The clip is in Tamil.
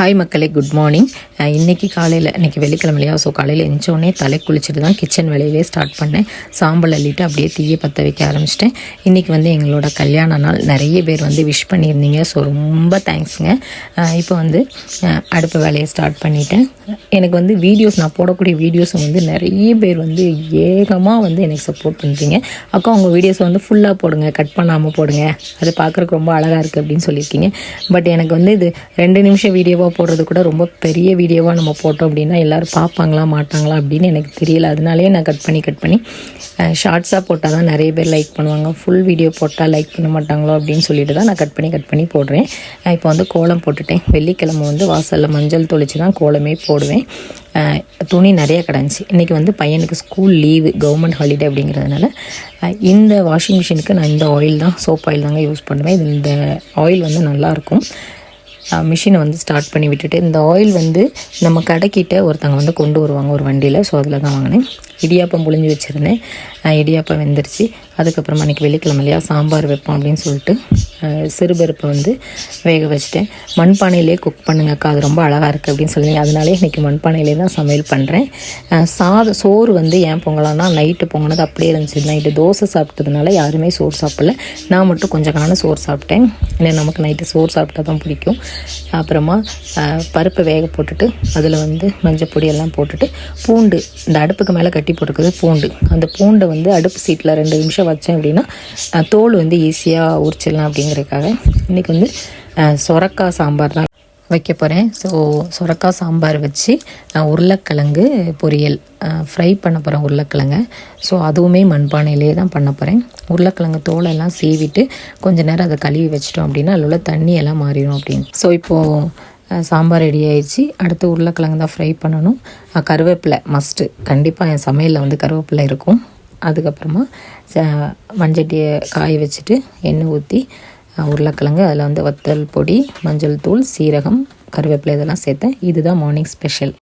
ஹாய் மக்களே குட் மார்னிங் இன்றைக்கி காலையில் இன்றைக்கி வெள்ளிக்கிழமையா ஸோ காலையில் எஞ்சோடனே தலை குளிச்சுட்டு தான் கிச்சன் வேலையவே ஸ்டார்ட் பண்ணேன். சாம்பல் அள்ளிட்டு அப்படியே தீயை பற்ற வைக்க ஆரம்பிச்சிட்டேன். இன்றைக்கி வந்து எங்களோட கல்யாண நாள். நிறைய பேர் வந்து விஷ் பண்ணியிருந்தீங்க. ஸோ ரொம்ப தேங்க்ஸுங்க இப்போ வந்து அடுப்பு வேலையை ஸ்டார்ட் பண்ணிட்டேன். எனக்கு வந்து வீடியோஸ் நான் போடக்கூடிய வீடியோஸும் வந்து நிறைய பேர் வந்து ஏகமாக வந்து எனக்கு சப்போர்ட் பண்ணுறீங்க அக்கா உங்கள் வீடியோஸை வந்து ஃபுல்லாக போடுங்க. கட் பண்ணாமல் போடுங்க. அது பார்க்குறக்கு ரொம்ப அழகாக இருக்குது அப்படின்னு சொல்லியிருக்கீங்க. பட் எனக்கு வந்து இது ரெண்டு நிமிஷம் வீடியோவாக போடுறது கூட ரொம்ப பெரிய வீடியோவாக நம்ம போட்டோம் அப்படின்னா எல்லோரும் பார்ப்பாங்களா மாட்டாங்களா அப்படின்னு எனக்கு தெரியல. அதனாலேயே நான் கட் பண்ணி கட் பண்ணி ஷார்ட்ஸாக போட்டால் தான் நிறைய பேர் லைக் பண்ணுவாங்க. ஃபுல் வீடியோ போட்டால் லைக் பண்ண மாட்டாங்களோ அப்படின்னு சொல்லிட்டு தான் நான் கட் பண்ணி கட் பண்ணி போடுறேன். இப்போ வந்து கோலம் போட்டுட்டேன். வெள்ளிக்கிழமை வந்து வாசலில் மஞ்சள் தொளிச்சு தான் கோலமே போடுவேன். துணி நிறைய கிடந்துச்சு. இன்றைக்கி வந்து பையனுக்கு ஸ்கூல் லீவு கவர்மெண்ட் ஹாலிடே அப்படிங்கிறதுனால இந்த வாஷிங் மிஷினுக்கு நான் இந்த ஆயில் தான் சோப் ஆயில் தாங்க யூஸ் பண்ணுவேன். இது இந்த ஆயில் வந்து நல்லாயிருக்கும் மிஷினை வந்து ஸ்டார்ட் பண்ணி விட்டுட்டு இந்த ஆயில் வந்து நம்ம கடைக்கிட்ட ஒருத்தங்க வந்து கொண்டு வருவாங்க ஒரு வண்டியில். ஸோ அதில் தான் வாங்கினேன். இடியாப்பம் புழிஞ்சு வச்சுருந்தேன். இடியாப்பம் வெந்துருச்சு. அதுக்கப்புறமா அன்றைக்கி வெள்ளிக்கிழமை இல்லையா சாம்பார் வைப்போம் அப்படின்னு சொல்லிட்டு சிறுபருப்பை வந்து வேக வச்சுட்டேன். மண்பானையிலே குக் பண்ணுங்கக்கா அது ரொம்ப அழகாக இருக்குது அப்படின்னு சொல்லி அதனாலே இன்றைக்கி மண்பானையிலே தான் சமையல் பண்ணுறேன் சாதம் சோறு வந்து ஏன் பொங்கலான்னா நைட்டு பொங்கினது அப்படியே இருந்துச்சு. நைட்டு தோசை சாப்பிட்டதுனால யாருமே சோறு சாப்பிடல. நான் மட்டும் கொஞ்சம் காலம் சோறு சாப்பிட்டேன். ஏன்னா நமக்கு நைட்டு சோறு சாப்பிட்டா தான் பிடிக்கும். அப்புறமா பருப்பை வேக போட்டுட்டு அதில் வந்து மஞ்சள் பொடியெல்லாம் போட்டுட்டு பூண்டு இந்த அடுப்புக்கு மேலே கட்டி போட்டுக்கிறது பூண்டு. அந்த பூண்டை வந்து அடுப்பு சீட்டில் ரெண்டு நிமிஷம் வச்சேன் அப்படின்னா தோல் வந்து ஈஸியாக உரிச்சிடலாம் அப்படிங்கிறதுக்காக. இன்றைக்கி வந்து சொரக்காய் சாம்பார் தான் வைக்க போகிறேன் ஸோ சொரக்காய் சாம்பார் வச்சு உருளைக்கிழங்கு பொரியல் ஃப்ரை பண்ண போகிறேன் உருளைக்கிழங்க. ஸோ அதுவுமே மண்பானையிலே தான் பண்ண போகிறேன் உருளைக்கிழங்கு தோலெல்லாம் சீவிட்டு கொஞ்ச நேரம் அதை கழுவி வச்சிட்டோம் அப்படின்னா அதில் உள்ள தண்ணியெல்லாம் மாறிடும் அப்படின்னு. ஸோ இப்போது சாம்பார் ரெடி ஆயிடுச்சு. அடுத்து உருளைக்கிழங்கு தான் ஃப்ரை பண்ணணும். கருவேப்பிலை மஸ்ட்டு கண்டிப்பாக என் சமையலில் வந்து கருவேப்பிலை இருக்கும். அதுக்கப்புறமா ச- காய வச்சுட்டு எண்ணெய் ஊற்றி உருளைக்கிழங்கு அதில் வந்து வத்தல் பொடி மஞ்சள் தூள் சீரகம் கருவேப்பிலை இதெல்லாம் சேர்த்தேன். இதுதான் மார்னிங் ஸ்பெஷல்